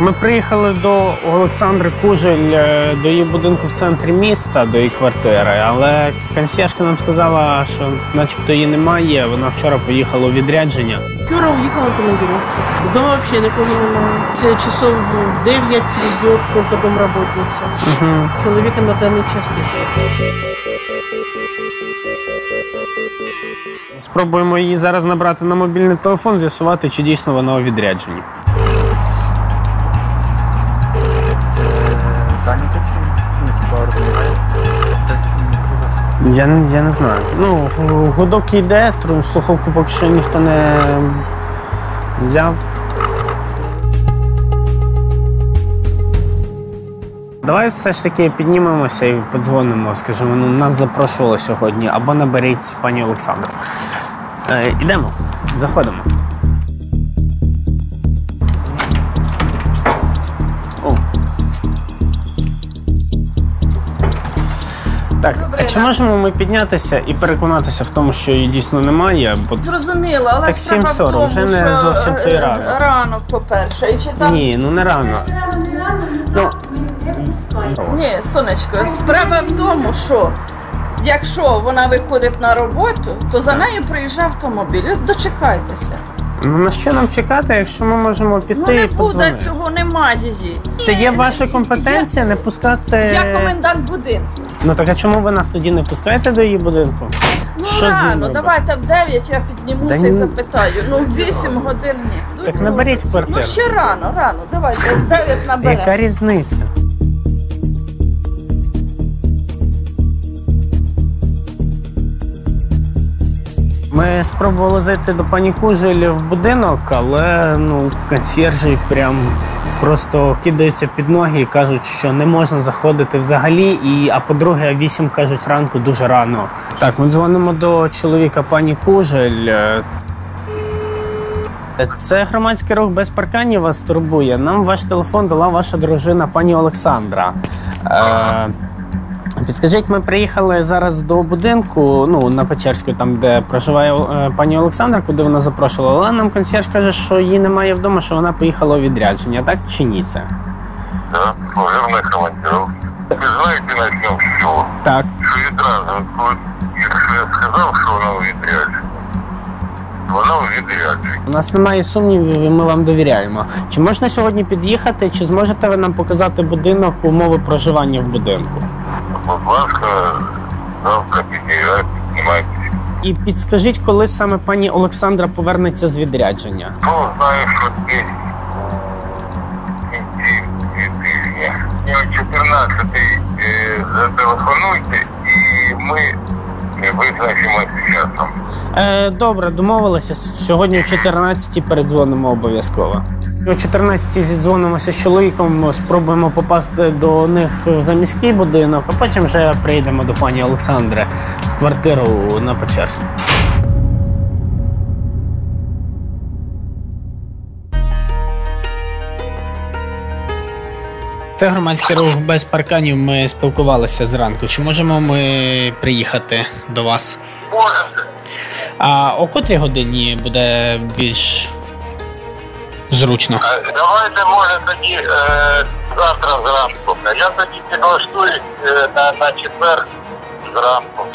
Ми приїхали до Олександри Кужель е, до її будинку в центрі міста, до її квартири, але консьєржка нам сказала, що начебто її немає. Вона вчора поїхала у відрядження. Вчора уїхала в командировку. Дома взагалі нікого немає. Це часов в 9 прийде тільки домработниця. Чоловіка на даний час теж. Спробуємо її зараз набрати на мобільний телефон, з'ясувати, чи дійсно вона у відрядженні. Це зайнято чи ні? Ну, типа розмовляє. Та не. Я, не- я не знаю. Ну, гу- гудок йде, слухавку поки що ніхто не взяв. Давай все ж таки піднімемося і подзвонимо, скажімо, ну, нас запрошували сьогодні, або наберіть пані Олександру. Е, ідемо, заходимо. Так, а чи можемо ми піднятися і переконатися в тому, що її дійсно немає? Бо Зрозуміло, але Так справа в 7:40, тому, вже не що, зовсім той е, ранок. Ранок, по-перше, і чи там ні, ну не рано. Ну, ні, сонечко, справа в тому, що якщо вона виходить на роботу, то за нею приїжджає автомобіль. От дочекайтеся. ну на що нам чекати, якщо ми можемо піти Ну і не буде подзвонити? цього, немає її. Це є ваша компетенція не пускати. Я комендант будинку. Ну так а чому ви нас тоді не пускаєте до її будинку? Ну Що з ним рано, робити? давайте в 9 я піднімуся Та і ні. запитаю. Ну, в 8 годин ні. Так наберіть квартиру. Ну ще рано, рано. Давайте в 9 наберемо. Яка різниця? Ми спробували зайти до пані Кужель в будинок, але ну, консьержі прям просто кидаються під ноги і кажуть, що не можна заходити взагалі. І, а по-друге, вісім кажуть ранку дуже рано. Так, ми дзвонимо до чоловіка пані Кужель. Це громадський рух без парканів вас турбує. Нам ваш телефон дала ваша дружина пані Олександра. Е, підскажіть, ми приїхали зараз до будинку, ну на Печерську, там де проживає е, пані Олександра, куди вона запрошувала. Але нам консьєрж каже, що її немає вдома, що вона поїхала у відрядження. Так чи ні це? Да, служебная командировка. Вы знаете, начнем с чего? Так. Что відразу, от, якщо я сказав, що вона у відрядженні, вона у відрядженні. У нас немає сумнівів, і ми вам довіряємо. Чи можна сьогодні під'їхати, чи зможете ви нам показати будинок, умови проживання в будинку? Ласка, завтра під'їжджайте, піднімайтеся. І підскажіть, коли саме пані Олександра повернеться з відрядження? Ну, знаю, що десь в кінці тижня. І 14 е, зателефонуйте, і ми е, визначимося з часом. Е, добре, домовилися. Сьогодні о 14 передзвонимо обов'язково. О 14-й зідзвонимося з чоловіком, спробуємо попасти до них в заміський будинок, а потім вже прийдемо до пані Олександри в квартиру на Печерську. Це громадський рух без парканів. Ми спілкувалися зранку. Чи можемо ми приїхати до вас? Можете. А о котрій годині буде більш зручно? Е, Давайте, може, тоді е, завтра зранку. Я тоді підлаштуюсь е, на, на четвер зранку.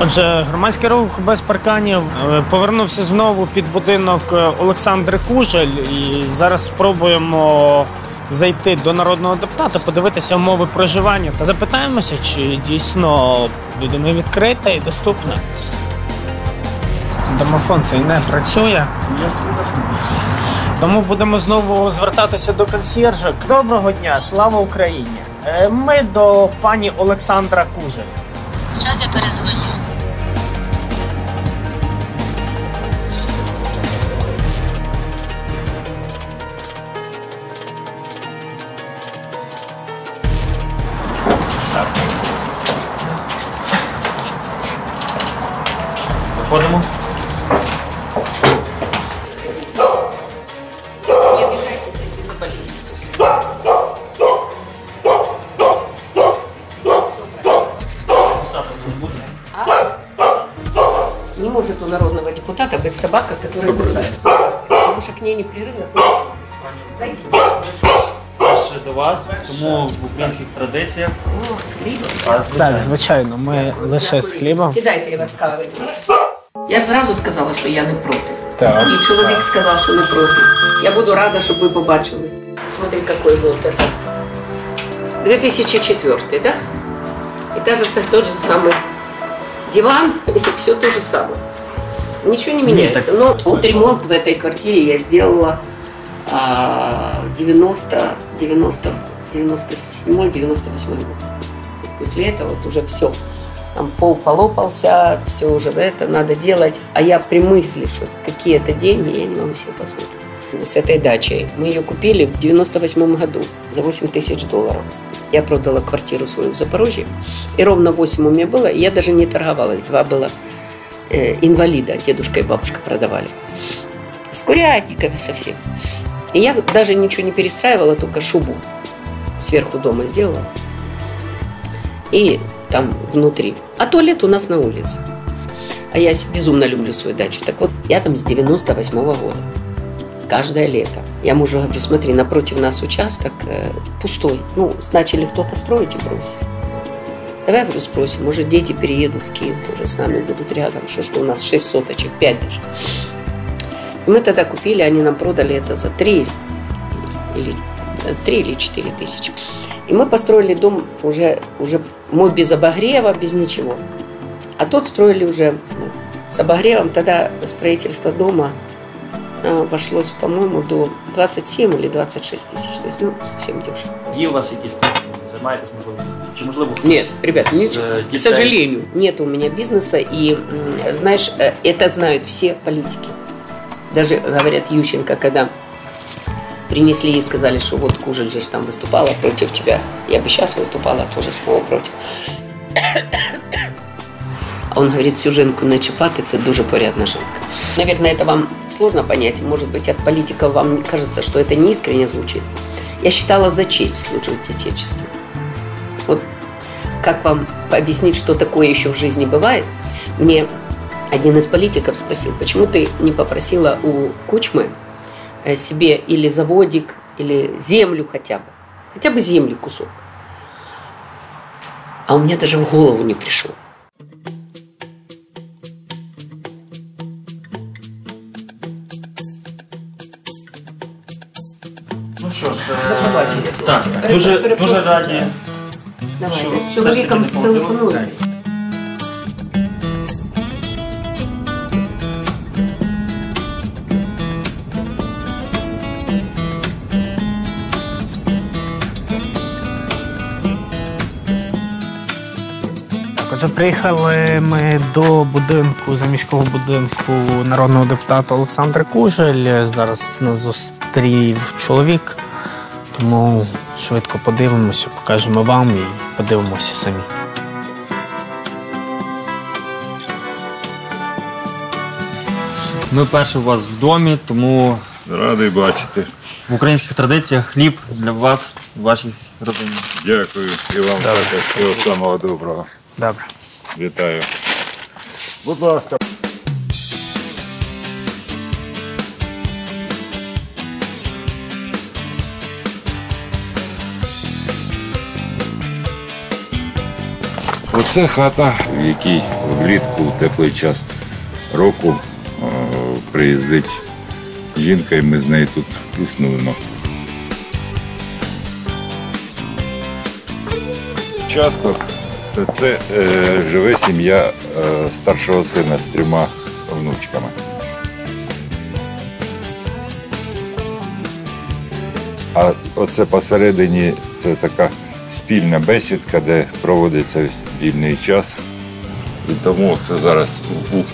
Отже, громадський рух без парканів е, повернувся знову під будинок е, Олександри Кужель, і зараз спробуємо зайти до народного депутата, подивитися умови проживання та запитаємося, чи дійсно будемо відкрита і доступна. Домофон цей не працює. Тому будемо знову звертатися до консьєржа. Доброго дня, слава Україні! Е, Ми до пані Олександра Кужель. Зараз я перезвоню. может у народного депутата быть собака, которая кусается. Потому что к ней непрерывно. Зайдите. Ще до вас, тому в українських традиціях. О, с хлебом. А Так, звичайно. звичайно, ми лише з хлібом. Сідайте, я вас кави. Я ж зразу сказала, що я не проти. Так. І чоловік сказав, що не проти. Я буду рада, щоб ви побачили. Смотри, какой вот это. 2004, да? И даже с- тот же самый диван, и все то же самое. Ничего не меняется. так- Но вот ремонт в этой квартире я сделала а, 90, 90, 97, 98 год. И после этого вот уже все. Там пол полопался, все уже это надо делать. А я при мысли, что какие-то деньги, я не могу себе позволить. С этой дачей. Мы ее купили в 98 году за 8 тысяч долларов. Я продала квартиру свою в Запорожье. И ровно 8 у меня было. И я даже не торговалась. Два было инвалида. Дедушка и бабушка продавали. С курятниками совсем. И я даже ничего не перестраивала, только шубу сверху дома сделала. И там внутри. А туалет у нас на улице. А я безумно люблю свою дачу. Так вот, я там с 98 года. Каждое лето. Я мужу говорю, смотри, напротив нас участок э, пустой. Ну, начали кто-то строить и бросили. Давай, говорю, спросим, может, дети переедут в Киев тоже с нами будут рядом. Что, что у нас 6 соточек, 5 даже. И мы тогда купили, они нам продали это за 3 или, 3 или 4 тысячи. И мы построили дом уже, уже мой без обогрева, без ничего. А тот строили уже ну, с обогревом. Тогда строительство дома э, вошлось, по-моему, до 27 или 26 тысяч. То есть, ну, совсем дешево. Є у вас якісь там, займаєтесь, можливо, чи можливо хтось Нет, ребят, з, не- е, к дітей? сожалению, нет у меня бизнеса. И, м, знаешь, э, это знают все политики. Даже, говорят, Ющенко, когда принесли и сказали, что вот Кужель же ж там выступала против тебя. Я бы сейчас выступала тоже снова против. А он говорит, цю жінку не чіпати, це дуже порядна жінка. Наверное, это вам сложно понять. Может быть, от политиков вам кажется, что это неискренне звучит. Я считала за честь служить Отечеству. Как вам объяснить, что такое еще в жизни бывает? Мне один из политиков спросил, почему ты не попросила у Кучмы э, себе или заводик, или землю хотя бы. Хотя бы земли кусок. А у меня даже в голову не пришло. Ну що ж, побачення. так, дуже, дуже раді. Давай, Що я все з чоловіком. Так, отже, приїхали ми до будинку, заміського будинку народного депутата Олександра Кужель. Зараз нас зустрів чоловік, тому швидко подивимося, покажемо вам і подивимося самі. Ми перше у вас в домі, тому Радий бачити. в українських традиціях хліб для вас, вашій родині. Дякую і вам також всього самого доброго. Добре. Вітаю. Будь ласка. Оце хата, в якій влітку в теплий час року е, приїздить жінка, і ми з нею тут існуємо. Часто це е, живе сім'я е, старшого сина з трьома внучками. А оце посередині це така спільна бесідка, де проводиться вільний час. І тому це зараз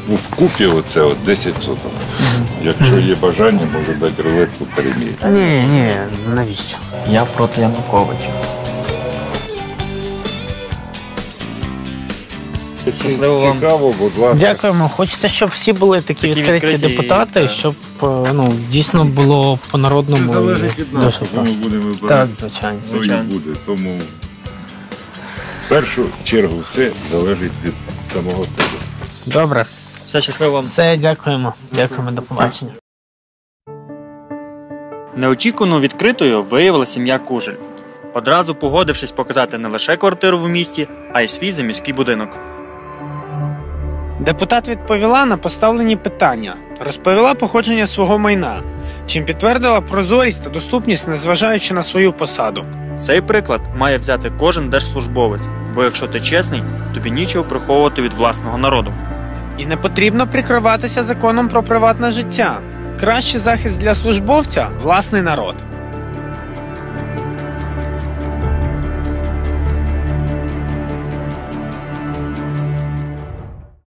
вкупі оце от 10 соток. Якщо є бажання, можу дати рулетку переміряти. Ні, ні, навіщо? Я проти Януковича. Щасливо вам. Цікаво, будь ласка. Дякуємо. Хочеться, щоб всі були такі, Такі відкриті, відкриті, депутати, так. щоб е, ну, дійсно було по народному. Це залежить від нас, кого ми будемо Так, вибирати. звичайно. То і буде. Тому в першу чергу все залежить від самого себе. Добре. Все щасливо вам. Все, дякуємо. Дякуємо, до побачення. Неочікувано відкритою виявила сім'я Кужель, одразу погодившись показати не лише квартиру в місті, а й свій заміський будинок. Депутат відповіла на поставлені питання, розповіла походження свого майна, чим підтвердила прозорість та доступність, незважаючи на свою посаду. Цей приклад має взяти кожен держслужбовець, бо якщо ти чесний, тобі нічого приховувати від власного народу. І не потрібно прикриватися законом про приватне життя. Кращий захист для службовця власний народ.